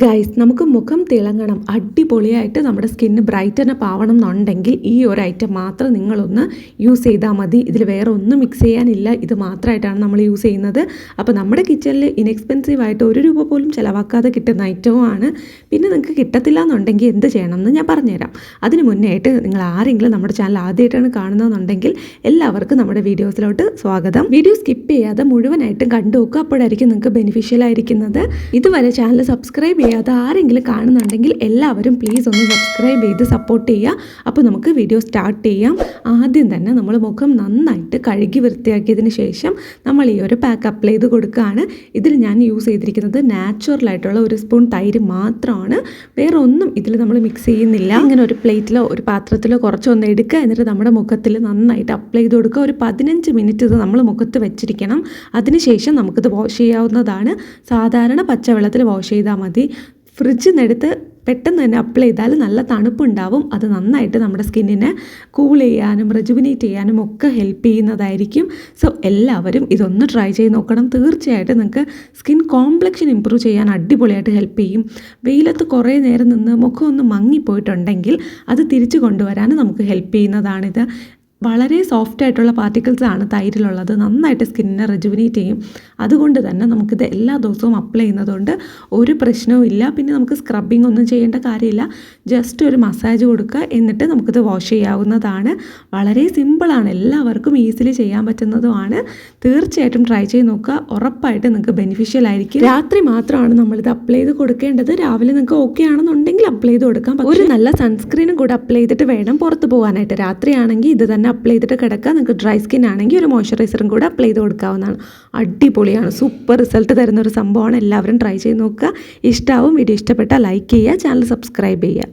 Guys നമുക്ക് മുഖം തിളങ്ങണം അടിപൊളിയായിട്ട് നമ്മുടെ സ്കിന്ന് ബ്രൈറ്റനപ്പ് ആവണം എന്നുണ്ടെങ്കിൽ ഈ ഒരു ഐറ്റം മാത്രം നിങ്ങളൊന്ന് യൂസ് ചെയ്താൽ മതി. ഇതിൽ വേറെ ഒന്നും മിക്സ് ചെയ്യാനില്ല. ഇത് മാത്രമായിട്ടാണ് നമ്മൾ യൂസ് ചെയ്യുന്നത്. അപ്പോൾ നമ്മുടെ കിച്ചണിൽ ഇൻഎക്സ്പെൻസീവ് ആയിട്ട് ഒരു രൂപ പോലും ചിലവാക്കാതെ കിട്ടുന്ന ഐറ്റവുമാണ് പിന്നെ നിങ്ങൾക്ക് കിട്ടത്തില്ല എന്നുണ്ടെങ്കിൽ എന്ത് ചെയ്യണം എന്ന് ഞാൻ പറഞ്ഞുതരാം. അതിന് മുന്നേ ആയിട്ട് നിങ്ങൾ ആരെങ്കിലും നമ്മുടെ ചാനൽ ആദ്യമായിട്ടാണ് കാണുന്നതെന്നുണ്ടെങ്കിൽ എല്ലാവർക്കും നമ്മുടെ വീഡിയോസിലോട്ട് സ്വാഗതം. വീഡിയോ സ്കിപ്പ് ചെയ്യാതെ മുഴുവനായിട്ടും കണ്ടു നോക്കുക അപ്പോഴായിരിക്കും നിങ്ങൾക്ക് ബെനിഫിഷ്യൽ ആയിരിക്കുന്നത്. ഇതുവരെ ചാനൽ സബ്സ്ക്രൈബ് ചെയ്യാതെ ആരെങ്കിലും കാണുന്നുണ്ടെങ്കിൽ എല്ലാവരും പ്ലീസ് ഒന്ന് സബ്സ്ക്രൈബ് ചെയ്ത് സപ്പോർട്ട് ചെയ്യുക. അപ്പോൾ നമുക്ക് വീഡിയോ സ്റ്റാർട്ട് ചെയ്യാം. ആദ്യം തന്നെ നമ്മൾ മുഖം നന്നായിട്ട് കഴുകി വൃത്തിയാക്കിയതിന് ശേഷം നമ്മൾ ഈ ഒരു പാക്ക് അപ്ലൈ ചെയ്ത് കൊടുക്കുകയാണ്. ഇതിൽ ഞാൻ യൂസ് ചെയ്തിരിക്കുന്നത് നാച്ചുറൽ ആയിട്ടുള്ള ഒരു സ്പൂൺ തൈര് മാത്രമാണ്. വേറെ ഒന്നും ഇതിൽ നമ്മൾ മിക്സ് ചെയ്യുന്നില്ല. ഇങ്ങനെ ഒരു പ്ലേറ്റിലോ ഒരു പാത്രത്തിലോ കുറച്ചൊന്ന് എടുക്കുക. എന്നിട്ട് നമ്മുടെ മുഖത്തിൽ നന്നായിട്ട് അപ്ലൈ ചെയ്ത് കൊടുക്കുക. ഒരു പതിനഞ്ച് മിനിറ്റ് ഇത് നമ്മൾ മുഖത്ത് വെച്ചിരിക്കണം. അതിനുശേഷം നമുക്കിത് വാഷ് ചെയ്യാവുന്നതാണ്. സാധാരണ പച്ചവെള്ളത്തിൽ വാഷ് ചെയ്താൽ മതി. ഫ്രിഡ്ജിൽ നിന്നെടുത്ത് പെട്ടെന്ന് തന്നെ അപ്ലൈ ചെയ്താൽ നല്ല തണുപ്പുണ്ടാവും. അത് നന്നായിട്ട് നമ്മുടെ സ്കിന്നിനെ കൂൾ ചെയ്യാനും റെജുവിനേറ്റ് ചെയ്യാനും ഒക്കെ ഹെൽപ്പ് ചെയ്യുന്നതായിരിക്കും. സോ എല്ലാവരും ഇതൊന്ന് ട്രൈ ചെയ്ത് നോക്കണം. തീർച്ചയായിട്ടും നിങ്ങൾക്ക് സ്കിൻ കോംപ്ലക്ഷൻ ഇമ്പ്രൂവ് ചെയ്യാൻ അടിപൊളിയായിട്ട് ഹെൽപ്പ് ചെയ്യും. വെയിലത്ത് കുറേ നേരം നിന്ന് മുഖം ഒന്ന് മങ്ങിപ്പോയിട്ടുണ്ടെങ്കിൽ അത് തിരിച്ചു കൊണ്ടുവരാൻ നമുക്ക് ഹെൽപ്പ് ചെയ്യുന്നതാണിത്. വളരെ സോഫ്റ്റ് ആയിട്ടുള്ള പാർട്ടിക്കിൾസ് ആണ് തൈരിലുള്ളത്. നന്നായിട്ട് സ്കിന്നിനെ റെജുവിനേറ്റ് ചെയ്യും. അതുകൊണ്ട് തന്നെ നമുക്കിത് എല്ലാ ദിവസവും അപ്ലൈ ചെയ്യുന്നതുകൊണ്ട് ഒരു പ്രശ്നവും ഇല്ല. പിന്നെ നമുക്ക് സ്ക്രബിങ് ഒന്നും ചെയ്യേണ്ട കാര്യമില്ല. ജസ്റ്റ് ഒരു മസാജ് കൊടുക്കുക. എന്നിട്ട് നമുക്കിത് വാഷ് ചെയ്യാവുന്നതാണ്. വളരെ സിമ്പിളാണ് എല്ലാവർക്കും ഈസിലി ചെയ്യാൻ പറ്റുന്നതുമാണ്. തീർച്ചയായിട്ടും ട്രൈ ചെയ്ത് നോക്കുക. ഉറപ്പായിട്ട് നിങ്ങൾക്ക് ബെനിഫിഷ്യൽ ആയിരിക്കും. രാത്രി മാത്രമാണ് നമ്മളിത് അപ്ലൈ ചെയ്ത് കൊടുക്കേണ്ടത്. രാവിലെ നിങ്ങൾക്ക് ഓക്കെ ആണെന്നുണ്ടെങ്കിൽ അപ്ലൈ ചെയ്ത് കൊടുക്കാം. ഒരു നല്ല സൺസ്ക്രീനും കൂടെ അപ്ലൈ ചെയ്തിട്ട് വേണം പുറത്ത് പോകാനായിട്ട്. രാത്രിയാണെങ്കിൽ ഇത് തന്നെ അപ്ലൈ ചെയ്തിട്ട് കിടക്കുക. നിങ്ങൾക്ക് ഡ്രൈ സ്കിൻ ആണെങ്കിൽ ഒരു മോയ്സ്ചറൈസറും കൂടെ അപ്ലൈ ചെയ്ത് കൊടുക്കാവുന്നതാണ്. അടിപൊളിയാണ്. സൂപ്പർ റിസൾട്ട് തരുന്ന ഒരു സംഭവമാണ്. എല്ലാവരും ട്രൈ ചെയ്ത് നോക്കുക. ഇഷ്ടമാവും വീഡിയോ ഇഷ്ടപ്പെട്ടാൽ ലൈക്ക് ചെയ്യുക. ചാനൽ സബ്സ്ക്രൈബ് ചെയ്യുക.